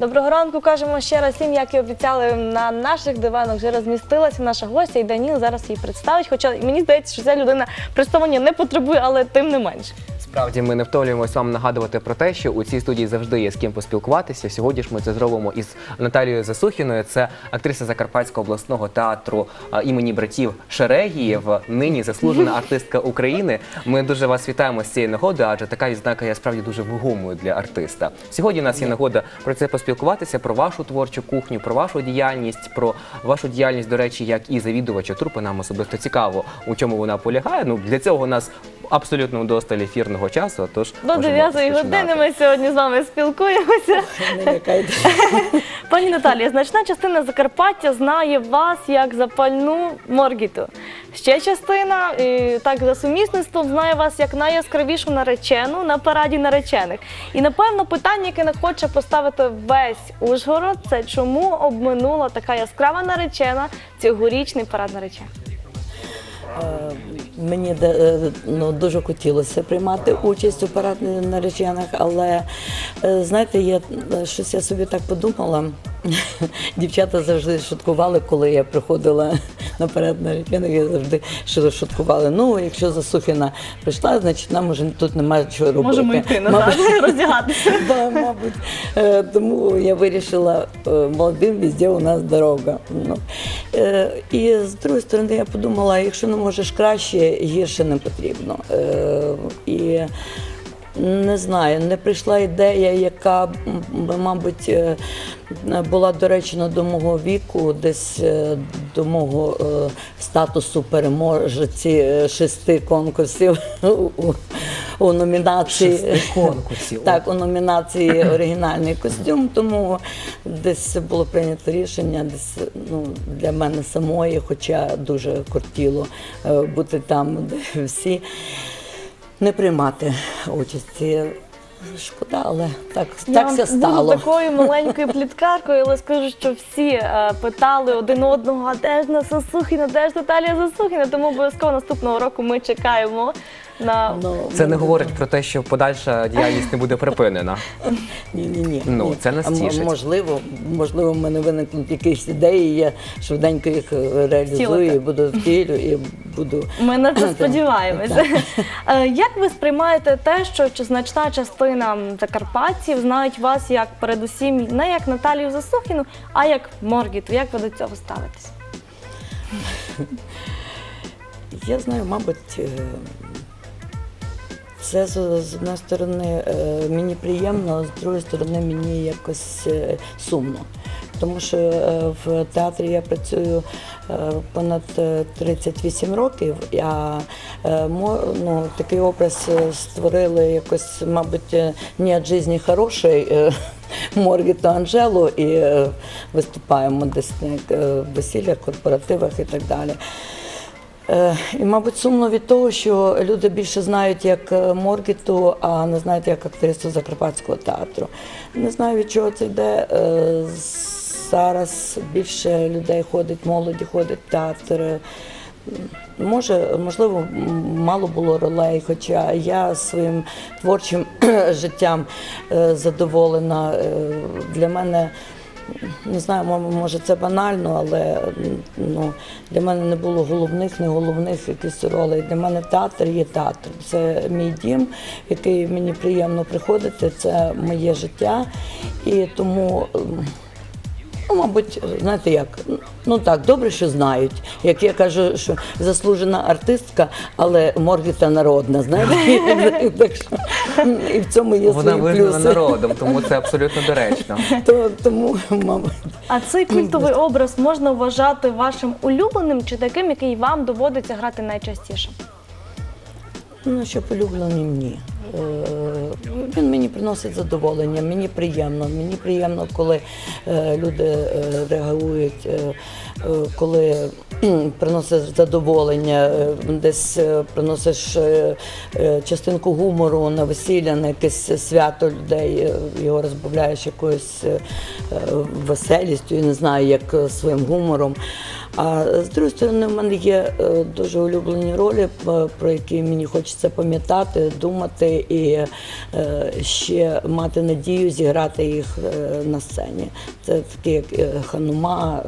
Доброго ранку, кажемо ще раз всім, як і обіцяли на наших диванах вже розмістилася наша гостя, і Даніл зараз її представить. Хоча мені здається, що ця людина представлення не потребує, але тим не менше. Справді ми не втомлюємось вам нагадувати про те, що у цій студії завжди є з ким поспілкуватися. Сьогодні ж ми це зробимо із Наталією Засухіною. Це актриса Закарпатського обласного театру імені братів Шерегіїв, нині заслужена артистка України. Ми дуже вас вітаємо з цієї нагоди, адже така відзнака є справді дуже вагомою для артиста. Сьогодні у нас є нагода про це поспілкуватися, про вашу творчу кухню, про вашу діяльність, про вашу діяльність, до речі, як і завідувача трупи. Нам особисто цікаво, у чому вона полягає. Ну для цього у нас абсолютно досталь ефірного часу. Тож До можемо 9 розпочинати. години ми сьогодні з вами спілкуємося. Не лякайте. Пані Наталія, значна частина Закарпаття знає вас як запальну Моргіту. Ще частина, і, так за сумісництвом, знає вас як найяскравішу наречену на параді наречених. І напевно питання, яке не хоче поставити весь Ужгород, це чому обминула така яскрава наречена цьогорічний парад наречених? Е, Мені е, ну, дуже хотілося приймати участь у параді наречених, але е, знаєте, я е, щось я собі так подумала. Дівчата завжди шуткували, коли я приходила на парад наречених, я завжди шуткували. Ну, якщо Засухіна прийшла, значить нам уже тут немає чого робити. Можемо йти назад, роздягатися. Да, мабуть. Тому я вирішила молодим везде у нас дорога. Ну, І з другої сторони, я подумала, якщо не можеш краще, гірше не потрібно. Е, І не знаю, не прийшла ідея, яка, мабуть, е, була доречна до мого віку, десь е, до мого е, статусу переможеці е, шести конкурсів у, номінації. Шести конкурсів. Так, у номінації оригінальний костюм, тому десь було прийнято рішення десь ну, для мене самої, хоча дуже кортіло бути там, де всі, не приймати участі. Шкода, але так, Я так все стало. Буду такою маленькою пліткаркою, але скажу, що всі е, питали один одного, а де ж на Сосухіна, де ж Наталія Сосухіна. тому обов'язково наступного року ми чекаємо на Ну, Це не говорить про те, що подальша діяльність не буде припинена. Ні, ні, ні. Ну, ні. це нас А м- тішить. Можливо, можливо, в мене виникнуть якісь ідеї, я швиденько їх е, реалізую, Втілити. і буду втілю, і буду. Ми на це сподіваємося. Е, Як ви сприймаєте те, що значна частина закарпатців знають вас як передусім не як Наталію Засухіну, а як Моргіту? Як ви до цього ставитесь? Я знаю, мабуть, е, це з, одної сторони е, мені приємно, з другої сторони мені якось е, сумно. Тому що е, в театрі я працюю понад е, 38 років, а ну, такий образ створили якось, мабуть, не від житті хорошої Моргі та Анжелу і виступаємо десь на весіллях, корпоративах і так далі. Е, І, мабуть, сумно від того, що люди більше знають як е, Моргіту, а не знають як актрису Закарпатського театру. Не знаю, від чого це йде. Е, Зараз більше людей ходить, молоді ходить в театр. Може, можливо, мало було ролей, хоча я своїм творчим життям задоволена. Для мене не знаю, може це банально, але ну, для мене не було головних, не головних якихось ролей. Для мене театр є театр. Це мій дім, який мені приємно приходити, це моє життя. І тому. Ну, мабуть, знаєте як, ну так, добре, що знають. Як я кажу, що заслужена артистка, але Моргіта народна, знаєте, так що і в цьому є Вона свої визнана плюси. народом, тому це абсолютно доречно. То- Тому, мабуть. А цей культовий образ можна вважати вашим улюбленим чи таким, який вам доводиться грати найчастіше? Ну, що полюблений мені. Е, Він мені приносить задоволення, мені приємно. Мені приємно, коли е, люди е, реагують коли приносиш задоволення, десь приносиш частинку гумору на весілля, на якесь свято людей, його розбавляєш якоюсь веселістю, я не знаю, як своїм гумором. А з другої сторони, в мене є е, дуже улюблені ролі, е, про які мені хочеться пам'ятати, думати і е, ще мати надію зіграти їх на сцені. Це такі як Ханума,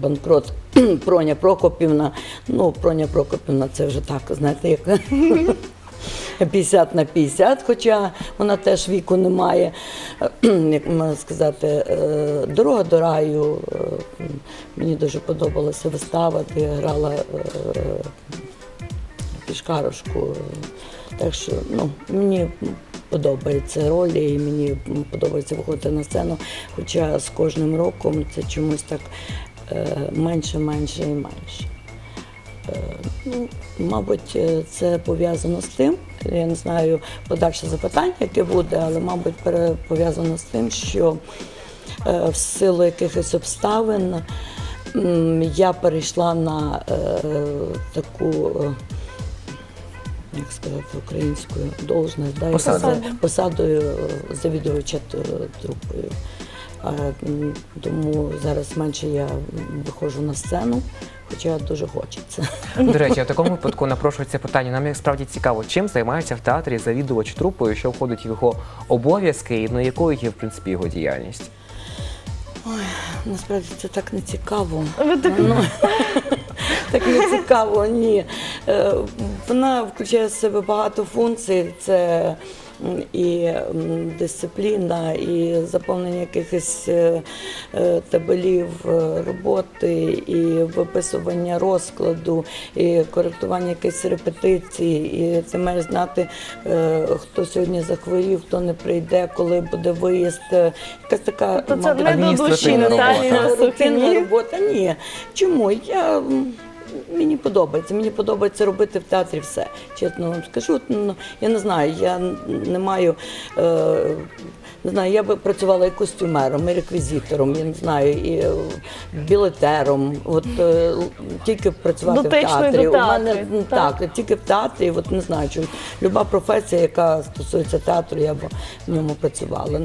банкрот Проня Прокопівна. Ну, Проня Прокопівна, це вже так, знаєте, як. 50 на 50, хоча вона теж віку не має. Як можна сказати, дорога до раю. Мені дуже подобалася вистава, де я грала е, пішкарушку. Так що ну, мені подобаються ролі і мені подобається виходити на сцену. Хоча з кожним роком це чомусь так е, менше, менше і менше. Е, Ну, мабуть, е, це пов'язано з тим, я не знаю подальше запитання, яке буде, але, мабуть, пов'язано з тим, що е, в силу якихось обставин я перейшла на е, таку. е, Як сказати українською должність, да, за- посадою е, завідувача трупою. Тому зараз менше я виходжу на сцену, хоча дуже хочеться. До речі, в такому випадку напрошується питання. Нам справді цікаво, чим займається в театрі завідувач трупою, що входить в його обов'язки, і ну, якою є в принципі його діяльність. Насправді це так не цікаво. Ви так Ну, так не цікаво, ні. Е, Вона включає в себе багато функцій. Це і дисципліна, і заповнення якихось е, е, табелів е, роботи, і виписування розкладу, і коректування якихось репетицій. І ти маєш знати, хто сьогодні захворів, хто не прийде, коли буде виїзд. Якась така мабуть, адміністративна робота. Ні. Чому? Я мені подобається. Мені подобається робити в театрі все. Чесно вам скажу. Ну, я не знаю, я не маю. Е, не знаю, я би працювала і костюмером, і реквізитором, я не знаю, і е, білетером. От е, тільки працювати Дотичною в театрі. до У мене театру, так? тільки в театрі. От не знаю, чи люба професія, яка стосується театру, я б в ньому працювала.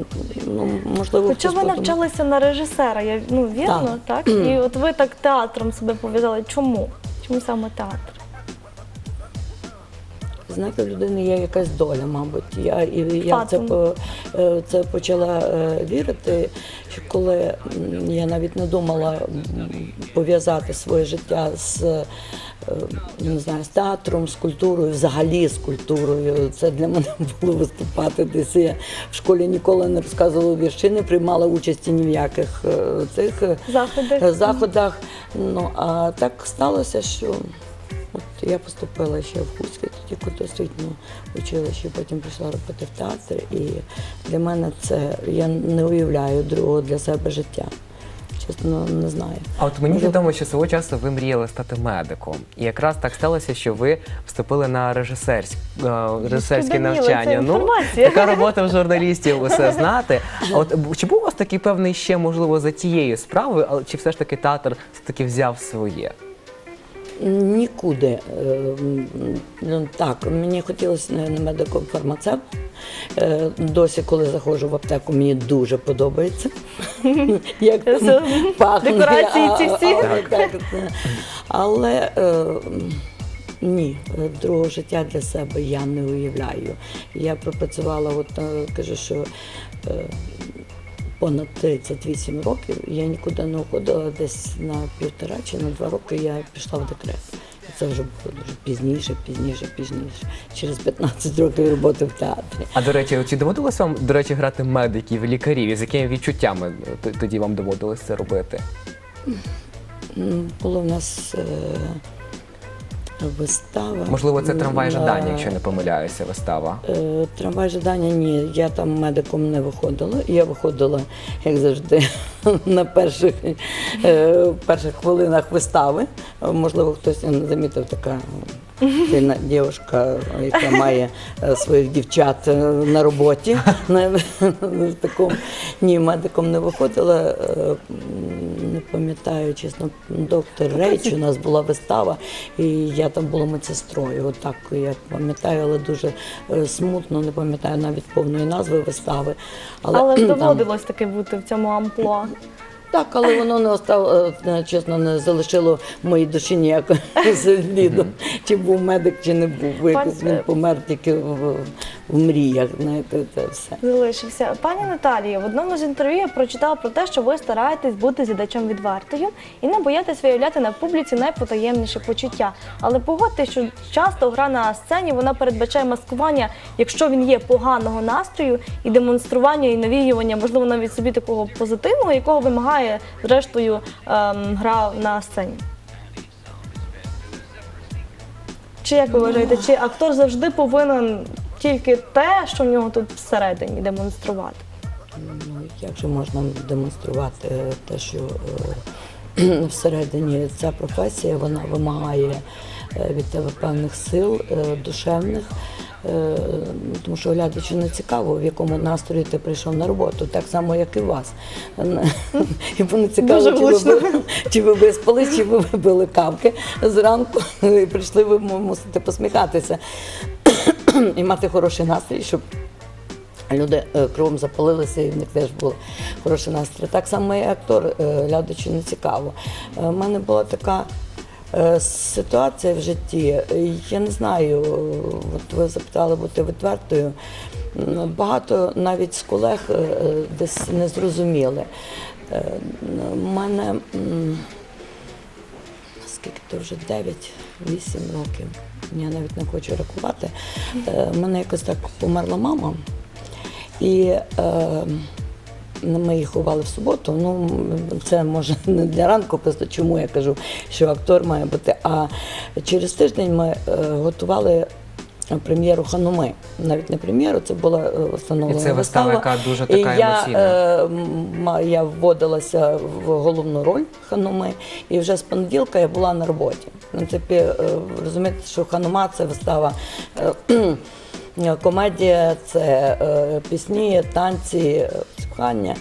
Ну можливо, Хоча хтось ви навчалися на режисера, я ну вірно, так? І от ви так театром себе пов'язали. Чому? Чому саме театр? Знаєте, в людини є якась доля, мабуть. Я і я це по- е, це почала е, вірити, що коли я навіть не думала пов'язати своє життя з. е, Не знаю, з театром, з культурою, взагалі з культурою. Це для мене було виступати десь. Я в школі ніколи не розказувала вірші, не приймала участі ні в яких цих Заходи? е, заходах. Ну а так сталося, що от я поступила ще в Хуське, тоді культосвітнє училище, потім пішла робити в театр. І для мене це я не уявляю другого для себе життя. Чесно, не знаю. А от мені відомо, що свого часу ви мріяли стати медиком, і якраз так сталося, що ви вступили на режисерське, режисерське навчання. Ну така робота в журналістів усе знати. А от чи був у вас такий певний ще можливо за тією справою, але чи все ж таки театр все таки взяв своє? Нікуди. Е, ну, Так, мені хотілося на медиком фармацевт. Е, Досі, коли заходжу в аптеку, мені дуже подобається. Як пахне. декорації ці всі. Але е, ні, другого життя для себе я не уявляю. Я пропрацювала, от кажу, що понад 38 років я нікуди не уходила, десь на півтора чи на два роки я пішла в декрет. І це вже було дуже пізніше, пізніше, пізніше. Через 15 років роботи в театрі. А до речі, чи доводилось вам до речі грати медиків, лікарів? І з якими відчуттями тоді вам доводилось це робити? Було в нас е, вистава. Можливо, це трамвай на- жадання, якщо не помиляюся, вистава. Е, Трамвай жадання ні, я там медиком не виходила. Я виходила, як завжди, на перших, е, перших хвилинах вистави. Е, Можливо, хтось не замітив така сильна дівчинка, яка має е, своїх дівчат е, на роботі. Такому ні, медиком не виходила. Е, Не пам'ятаю, чесно, доктор Рейч, у нас була вистава, і я там була медсестрою. Отак я пам'ятаю, але дуже смутно, не пам'ятаю навіть повної назви вистави. Але доводилось таки бути в цьому амплуа. Так, але воно не остав, е, чесно, не залишило в моїй душі ніякого сліду. Чи був медик, чи не був. Якось він помер тільки в, в мріях, знаєте, це все. Залишився. Пані Наталія, в одному з інтерв'ю я прочитала про те, що ви стараєтесь бути зідачем відвертою і не боятись виявляти на публіці найпотаємніші почуття. Але погодьте, що часто гра на сцені вона передбачає маскування, якщо він є поганого настрою, і демонстрування і навіювання, можливо, навіть собі такого позитивного, якого вимагає зрештою ем, гра на сцені. Чи як ви вважаєте, чи актор завжди повинен тільки те, що в нього тут всередині демонструвати? Ну, як же можна демонструвати е, те, що е, всередині ця професія вона вимагає е, від тебе певних сил душевних, тому що глядачу не цікаво, в якому настрої ти прийшов на роботу, так само, як і вас. Йому не цікаво, чи ви, чи ви виспались, чи ви випили кавки зранку і прийшли, ви мусите посміхатися і мати хороший настрій, щоб Люди е, кровом запалилися, і в них теж був хороший настрій. Так само і актор е, глядачу не цікаво. У мене була така е, ситуація в житті. е, Я не знаю, е, от ви запитали бути відвертою. Багато навіть з колег е, е, десь не зрозуміли. Е, У мене скільки то вже 9-8 років. Я навіть не хочу рахувати. Е, У мене якось так померла мама. І е, ми їх ховали в суботу. Ну, це може не для ранку, просто чому я кажу, що актор має бути. А через тиждень ми е, готували прем'єру Хануми. Навіть не прем'єру, це була е, встановлена І це вистава, яка дуже така і я, емоційна. е, я вводилася в головну роль Хануми, і вже з понеділка я була на роботі. В принципі, е, розумієте, що Ханума це вистава. е, Комедія це е, пісні, танці, кохання.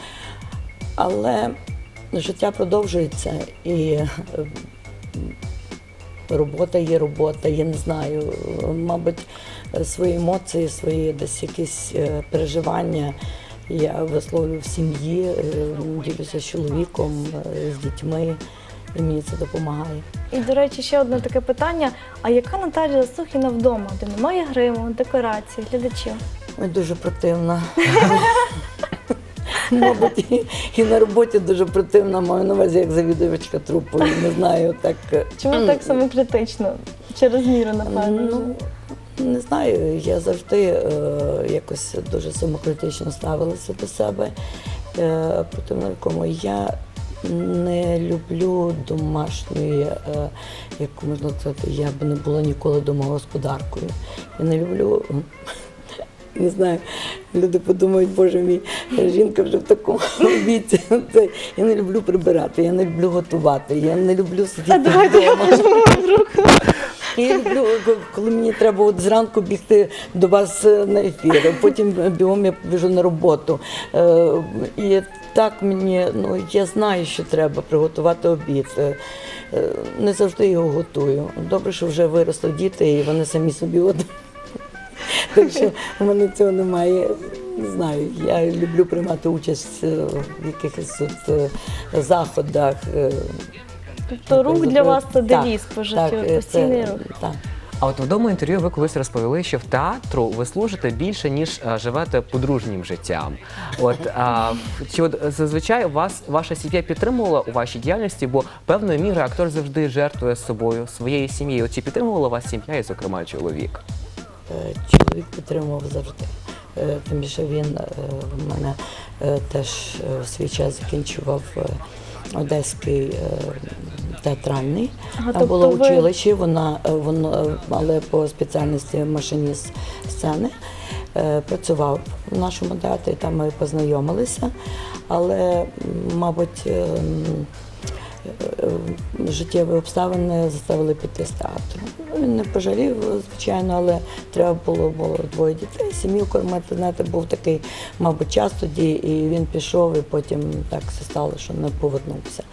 Але життя продовжується і робота є робота, я не знаю. Мабуть, свої емоції, свої десь якісь переживання я висловлюю в сім'ї, ділюся з чоловіком, з дітьми, і мені це допомагає. І, до речі, ще одне таке питання: а яка Наталія Засухіна вдома, де немає гриму, декорацій, глядачів? Ой, дуже противно. Мабуть, і, і на роботі дуже противно, маю на увазі як завідувачка трупу. Не знаю, так. е, Чому так самокритично? Через міру, напевно. Ну, не знаю, я завжди е, якось дуже самокритично ставилася до себе. Е, проти якому я не люблю домашньої, е, як можна сказати, я б не була ніколи домогосподаркою. Я не люблю. Не знаю, люди подумають, боже мій, жінка вже в такому віці. Я не люблю прибирати, я не люблю готувати, я не люблю сидіти. Давайте я пожму вам руку. Я люблю, коли мені треба от зранку бігти до вас е, на ефір, потім бігом я біжу на роботу. Е, І так мені, ну я знаю, що треба приготувати обід. Е, е, Не завжди його готую. Добре, що вже виросли діти і вони самі собі от. Так що в мене цього немає. Не знаю, я люблю приймати участь е, в якихось от, заходах. Тобто рух для вас це девіз по життю, постійний рух. Так. А от в одному інтерв'ю ви колись розповіли, що в театру ви служите більше ніж е, живете подружнім життям. От а, чи от зазвичай вас ваша сім'я підтримувала у вашій діяльності, бо певною мірою актор завжди жертвує собою своєю сім'єю. Чи підтримувала вас сім'я і, зокрема, чоловік? Е, Чоловік підтримував завжди. Е, Тим більше він е, в мене е, теж е, свій час закінчував е, Одеський е, театральний. Ага, Там було тобто ви- училище, вона, е, воно, е, але по спеціальності машиніст сцени. Е, Працював в нашому театрі, там ми познайомилися, але, мабуть, життєві обставини заставили піти з театру. Він не пожалів, звичайно, але треба було, було двоє дітей, сім'ю кормити. Знаєте, був такий, мабуть, час тоді, і він пішов, і потім так все стало, що не повернувся.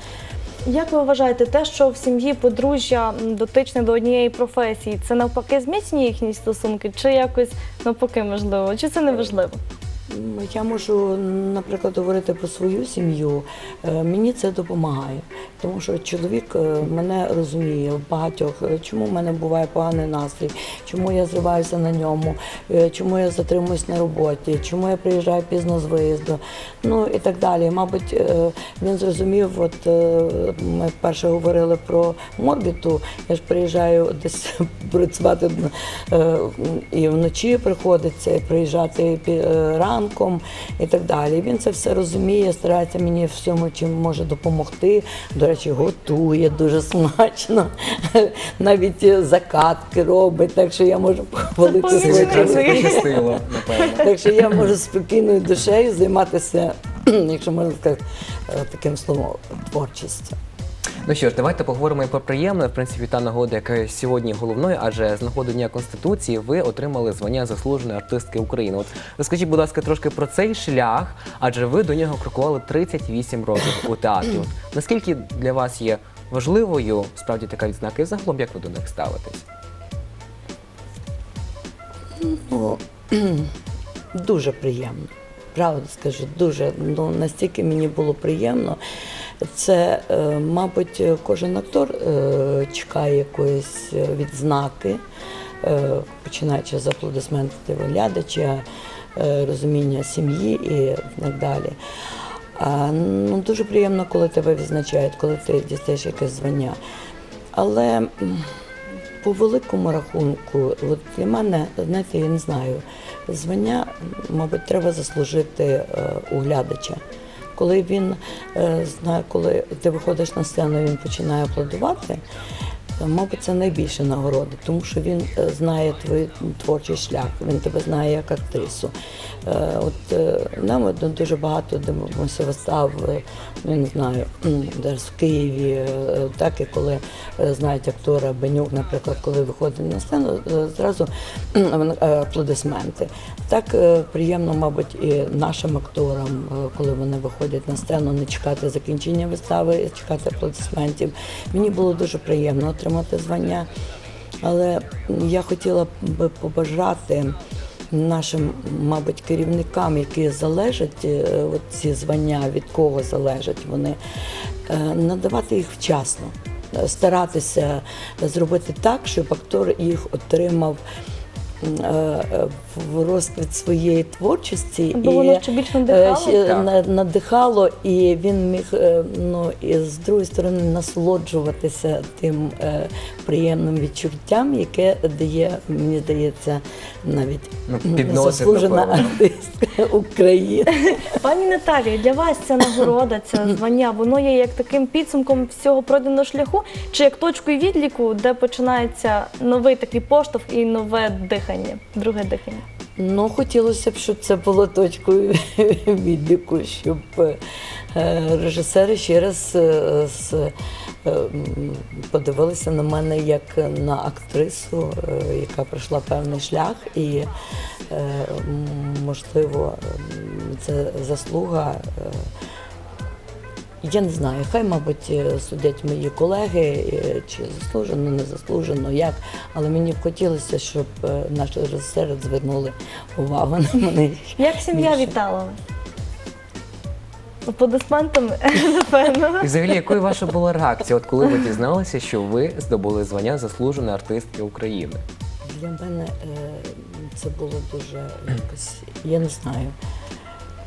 Як ви вважаєте, те, що в сім'ї подружжя дотичне до однієї професії, це навпаки зміцнює їхні стосунки, чи якось навпаки можливо, чи це не важливо? Я можу, наприклад, говорити про свою сім'ю. Е, Мені це допомагає, тому що чоловік е, мене розуміє в багатьох, е, чому в мене буває поганий настрій, чому я зриваюся на ньому, чому я затримуюсь на роботі, чому я приїжджаю пізно з виїзду, ну і так далі. Мабуть, він зрозумів, от ми вперше говорили про морбіту, я ж приїжджаю десь працювати і вночі приходиться, приїжджати пі- е, і так далі. Він це все розуміє, старається мені всьому, чим може допомогти. До речі, готує дуже смачно, навіть закатки робить, так що я можу похвалити пощастило, напевно. Так що я можу спокійною душею займатися, якщо можна сказати, е, таким словом, творчістю. Ну що ж, давайте поговоримо і про приємне. В принципі, та нагода, яка сьогодні головною, адже з нагоди Дня Конституції ви отримали звання заслуженої артистки України. От розкажіть, будь ласка, трошки про цей шлях, адже ви до нього крокували 38 років у театрі. От наскільки для вас є важливою справді така відзнака, і загалом як ви до них ставитесь? Ну, дуже приємно. Правда скажу, дуже ну настільки мені було приємно. Це, е, мабуть, кожен актор е, чекає якоїсь е, відзнаки, починаючи з аплодисментів глядача, е, розуміння сім'ї і так далі. Ну, дуже приємно, коли тебе відзначають, коли ти дістаєш якесь звання. Але по великому рахунку, от для мене, знаєте, я не знаю, звання, мабуть, треба заслужити у глядача. Коли він е, знає, коли ти виходиш на сцену, він починає аплодувати. Е, Мабуть, це найбільше нагороди, тому що він е, знає твій творчий шлях, він тебе знає як актрису. Е, От нам дуже багато дивимося вистав, ну, не знаю, зараз в Києві, так і коли знають актора Бенюк, наприклад, коли виходить на сцену, зразу аплодисменти. Так приємно, мабуть, і нашим акторам, коли вони виходять на сцену, не чекати закінчення вистави, чекати аплодисментів. Мені було дуже приємно отримати звання, але я хотіла би побажати нашим, мабуть, керівникам, які залежать е, ці звання, від кого залежать вони, е, надавати їх вчасно, старатися зробити так, щоб актор їх отримав. Е, е, В розквіт своєї творчості Аби воно ще більш надихало? надихало, і він міг е, ну і з другої сторони насолоджуватися тим приємним відчуттям, яке дає, мені здається, навіть Ну, заслужена артистка України. Пані Наталія, для вас ця нагорода, це звання, воно є як таким підсумком всього пройденого шляху, чи як точкою відліку, де починається новий такий поштовх і нове дихання, друге дихання. Ну, хотілося б, щоб це було точкою відліку, щоб е, режисери ще раз е, е, подивилися на мене як на актрису, е, яка пройшла певний шлях, і е, можливо це заслуга. Я не знаю, хай, мабуть, е, судять мої колеги, е, чи заслужено, не заслужено, як. Але мені б хотілося, щоб е, наші режисери звернули увагу на мене. Як сім'я вітала? Аплодисментами, напевно. І взагалі, якою ваша була реакція, от коли ви дізналися, що ви здобули звання заслуженої артистки України? Для мене це було дуже якось, я не знаю.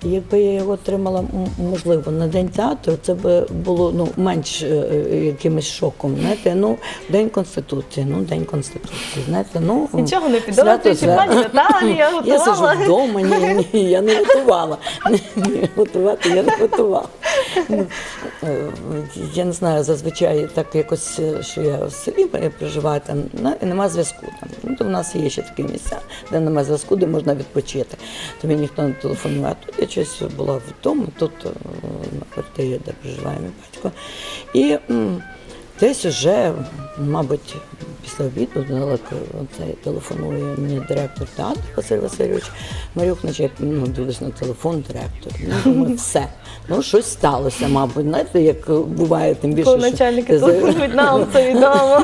Якби я його отримала, можливо, на день театру, це б було ну, менш е, е, якимось шоком. Знаєте, ну, День Конституції, ну, День Конституції. Знаєте, ну, Нічого не підозрюючи, готувала. пані Наталія Я сиджу вдома, ні, ні, я не готувала. Ні, ні, готувати я не готувала. Ну, е, Я не знаю, зазвичай так якось, е, що я в селі проживаю, там і нема зв'язку. Там. Ну, то в нас є ще такі місця, де немає зв'язку, де можна відпочити. То мені ніхто не телефонує. А тут я щось була вдома, тут е, на квартирі, де проживає мій батько. І десь вже, мабуть, після обіду цей телефонує мені директор театру Василь Васильович Марюк, значить, ну, дивлюсь на телефон директор. Ну, думаю, все. Ну, щось сталося, мабуть. Знаєте, як буває, тим більше. Коли що начальники ти за- телефонують, нам це відомо.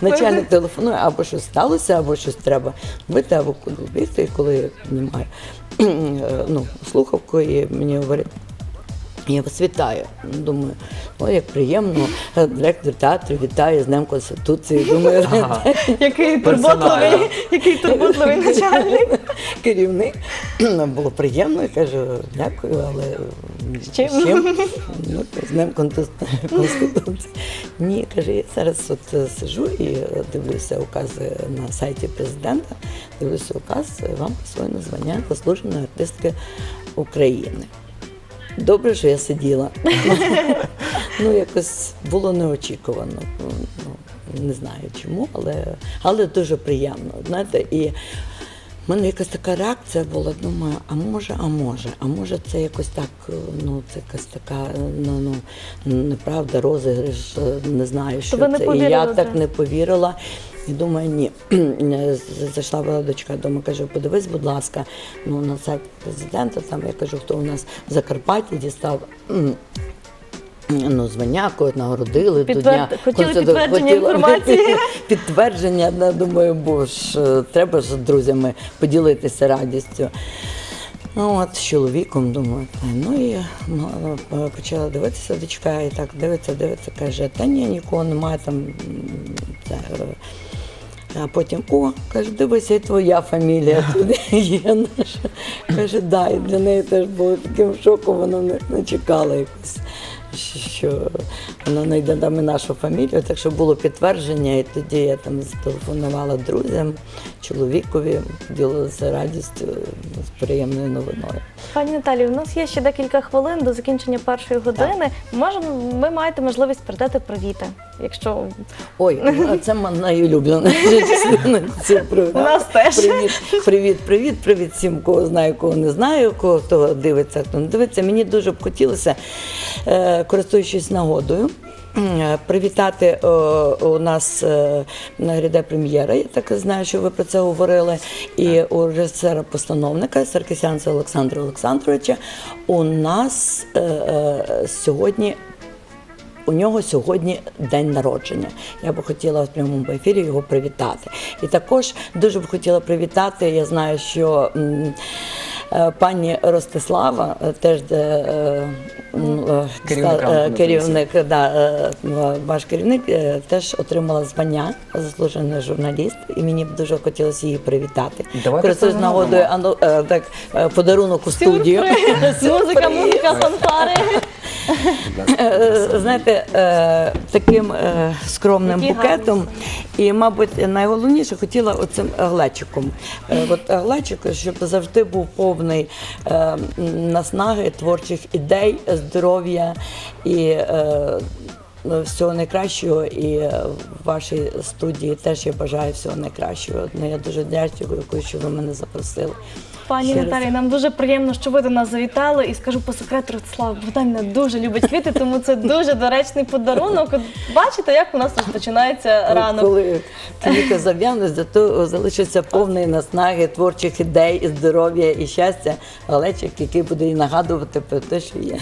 Начальник телефонує, або щось сталося, або щось треба бити, або куди бігти, і коли я піднімаю ну, слухавку, і мені говорять. Я вас вітаю. Думаю, о, як приємно. Директор театру вітає з Днем Конституції. Думаю, Який турботливий, який турботливий начальник. керівник. Було приємно, я кажу, дякую, але З чим? Ну, з Днем Конститу- Конституції. Ні, каже, я зараз от е, сижу і е, дивлюся укази на сайті президента, дивлюся указ, е, вам присвоєно звання заслуженої артистки України. Добре, що я сиділа. ну, якось було неочікувано. Ну, не знаю чому, але, але дуже приємно. Знаєте, і в мене якась така реакція була, думаю, а може, а може, а може це якось так, ну це якась така, ну, ну неправда, розіграш, не знаю, що це. І я вже? так не повірила. І думаю, ні. Зайшла була дочка, думаю, кажу, подивись, будь ласка, ну на сайт президента, там я кажу, хто у нас в Закарпатті дістав. Ну, звання, нагородили до дня. хотіли Конститу- підтвердження хотіла- інформації. Підтвердження, да, думаю, бо ж е, треба ж з друзями поділитися радістю. Ну, от з чоловіком думаю, та, ну і е, почала дивитися дочка, і так дивиться, дивиться, каже, та ні, нікого немає там. е, а потім, о, каже, дивися, і твоя фамілія туди є наша. Каже, да, і для неї теж було таким шоком, вона не, не чекала якось, що вона знайде там і нашу фамілію. Так що було підтвердження, і тоді я там зателефонувала друзям, чоловікові, ділилася радістю з приємною новиною. Пані Наталі, у нас є ще декілька хвилин до закінчення першої години. Може, ви маєте можливість передати привіти, якщо Ой, а це програми. У нас теж. Привіт, привіт, привіт, привіт всім, кого знаю, кого не знаю, кого хто дивиться, хто не дивиться. Мені дуже б хотілося, е, користуючись нагодою. е, Привітати е, у нас на гряде прем'єра. Я так знаю, що ви про це говорили. І у режисера-постановника Саркисянця Олександра Олександровича у нас е, е, сьогодні у нього сьогодні день народження. Я би хотіла в прямому ефірі його привітати. І також дуже б хотіла привітати. Я знаю, що е, пані Ростислава е, теж де. е, фонду керівник, да, ваш керівник теж отримала звання заслужений журналіст, і мені б дуже хотілося її привітати. Давайте Користуюсь нагодою так, подарунок у студію. Музика, музика, фанфари. Е, Знаєте, е, таким е, скромним букетом. І, мабуть, найголовніше хотіла оцим глечиком. От глечик, щоб завжди був повний наснаги, творчих ідей, здоров'я і. Всього найкращого і в вашій студії теж я бажаю всього найкращого. Ну, я дуже дякую, що ви мене запросили. Пані Наталі, нам дуже приємно, що ви до нас завітали. І скажу по секрету, Ростислава Богданівна дуже любить квіти, тому це дуже доречний подарунок. От бачите, як у нас розпочинається ранок. Коли квіти зав'януть, зато залишиться повний наснаги, творчих ідей, і здоров'я і щастя, глечик, який буде і нагадувати про те, що є.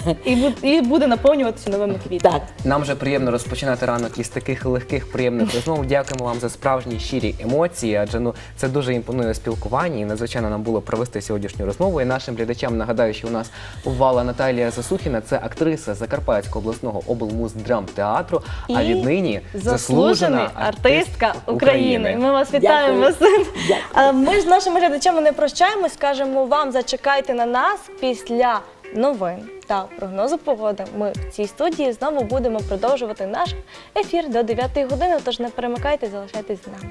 І буде наповнюватися новими квітами. Так. Нам вже приємно розпочинати ранок із таких легких, приємних розмов. Дякуємо вам за справжні щирі емоції, адже ну це дуже імпонує спілкування. І надзвичайно нам було провести сьогоднішню розмову. І нашим глядачам нагадаю, що у нас бувала Наталія Засухіна, це актриса Закарпатського обласного облмуздрамтеатру, а І віднині заслужена артистка України. Ми вас вітаємо. Дякую. Ми з нашими глядачами не прощаємось. Кажемо вам, зачекайте на нас після новин та прогнозу погоди. Ми в цій студії знову будемо продовжувати наш ефір до 9 години. Тож не перемикайте, залишайтесь з нами.